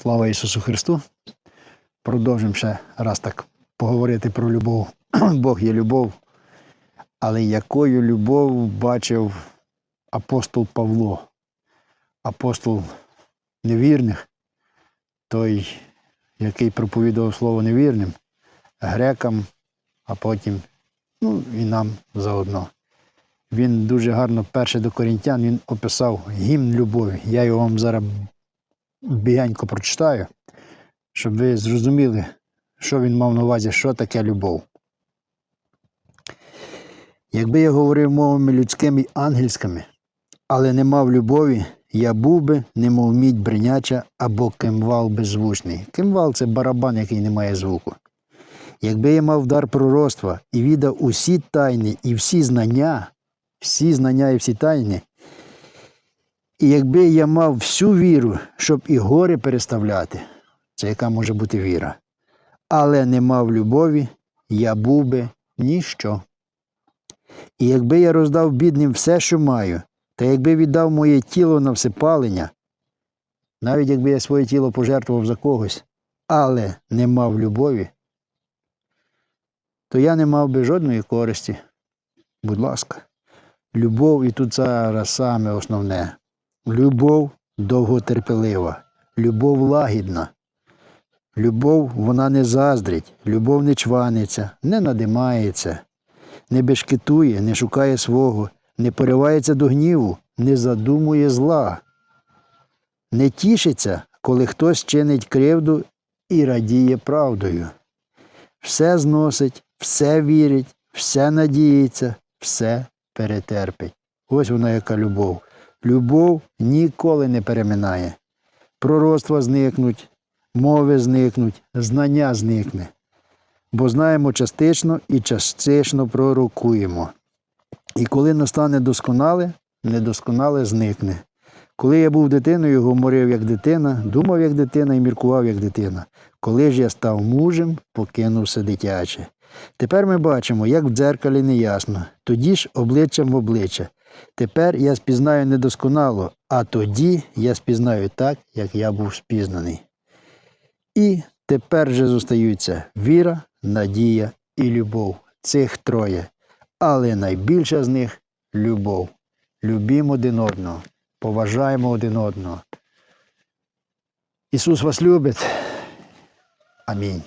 Слава Ісусу Христу. Продовжимо ще раз так поговорити про любов. Бог є любов. Але якою любов бачив апостол Павло, апостол невірних, той, який проповідував слово невірним, грекам, а потім ну, і нам заодно. Він дуже гарно, перше до корінтян, він описав гімн любові. Я його вам зараз бігенько прочитаю, щоб ви зрозуміли, що він мав на увазі, що таке любов. Якби я говорив мовами людськими й ангельськими, але не мав любові, я був би, немов мідь бриняча або кимвал беззвучний. Кимвал це барабан, який не має звуку. Якби я мав дар пророцтва і віддав усі тайни і всі знання, всі знання і всі тайни, і якби я мав всю віру, щоб і гори переставляти, це яка може бути віра, але не мав любові, я був би ніщо. І якби я роздав бідним все, що маю, та якби віддав моє тіло на всепалення, навіть якби я своє тіло пожертвував за когось, але не мав любові, то я не мав би жодної користі. Будь ласка, любов і тут зараз саме основне. Любов довготерпелива, любов лагідна. Любов вона не заздрить, любов не чваниться, не надимається, не бешкетує, не шукає свого, не поривається до гніву, не задумує зла, не тішиться, коли хтось чинить кривду і радіє правдою. Все зносить, все вірить, все надіється, все перетерпить. Ось вона яка любов. Любов ніколи не переминає. Пророцтва зникнуть, мови зникнуть, знання зникне. Бо знаємо частично і частично пророкуємо. І коли настане досконале, недосконале зникне. Коли я був дитиною, говорив як дитина, думав як дитина і міркував як дитина. Коли ж я став мужем, покинув все дитяче. Тепер ми бачимо, як в дзеркалі неясно, тоді ж обличчям в обличчя. Тепер я спізнаю недосконало, а тоді я спізнаю так, як я був спізнаний. І тепер же зостаються віра, надія і любов. Цих троє. Але найбільша з них любов. Любімо один одного, поважаємо один одного. Ісус вас любить. Амінь.